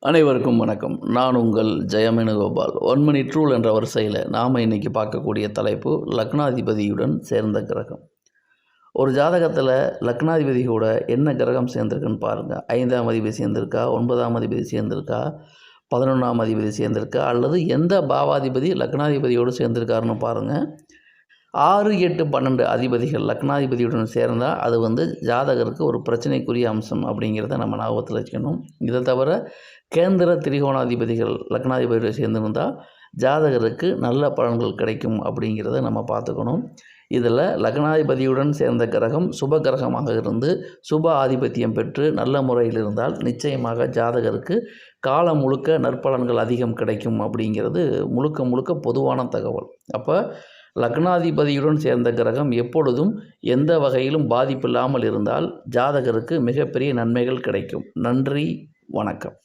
அனைவருக்கும் வணக்கம். நான் உங்கள் ஜெயமேனுகோபால். ஒன் மினிட் ரூல் என்ற வரிசையில் நாம் இன்றைக்கி பார்க்கக்கூடிய தலைப்பு லக்னாதிபதியுடன் சேர்ந்த கிரகம். ஒரு ஜாதகத்தில் லக்னாதிபதி கூட என்ன கிரகம் சேர்ந்திருக்குன்னு பாருங்கள் ஐந்தாம் அதிபதி சேர்ந்திருக்கா? ஒன்பதாம் அதிபதி சேர்ந்திருக்கா? பதினொன்றாம் அதிபதி சேர்ந்திருக்கா? அல்லது எந்த பாவாதிபதி லக்னாதிபதியோடு சேர்ந்திருக்காருன்னு பாருங்கள் ஆறு எட்டு பன்னெண்டு அதிபதிகள் லக்னாதிபதியுடன் சேர்ந்தால் அது வந்து ஜாதகருக்கு ஒரு பிரச்சனைக்குரிய அம்சம் அப்படிங்கிறத நம்ம ஞாபகத்தில் வச்சுக்கணும். இதை தவிர கேந்திர திரிகோணாதிபதிகள் லக்னாதிபதியோடு சேர்ந்திருந்தால் ஜாதகருக்கு நல்ல பலன்கள் கிடைக்கும் அப்படிங்கிறத நம்ம பார்த்துக்கணும். இதில் லக்னாதிபதியுடன் சேர்ந்த கிரகம் சுப கிரகமாக இருந்து சுப ஆதிபத்தியம் பெற்று நல்ல முறையில் இருந்தால் நிச்சயமாக ஜாதகருக்கு காலம் முழுக்க நற்பலன்கள் அதிகம் கிடைக்கும் அப்படிங்கிறது முழுக்க முழுக்க பொதுவான தகவல். அப்போ லக்னாதிபதியுடன் சேர்ந்த கிரகம் எப்பொழுதும் எந்த வகையிலும் பாதிப்பில்லாமல் இருந்தால் ஜாதகருக்கு மிகப்பெரிய நன்மைகள் கிடைக்கும். நன்றி வணக்கம்.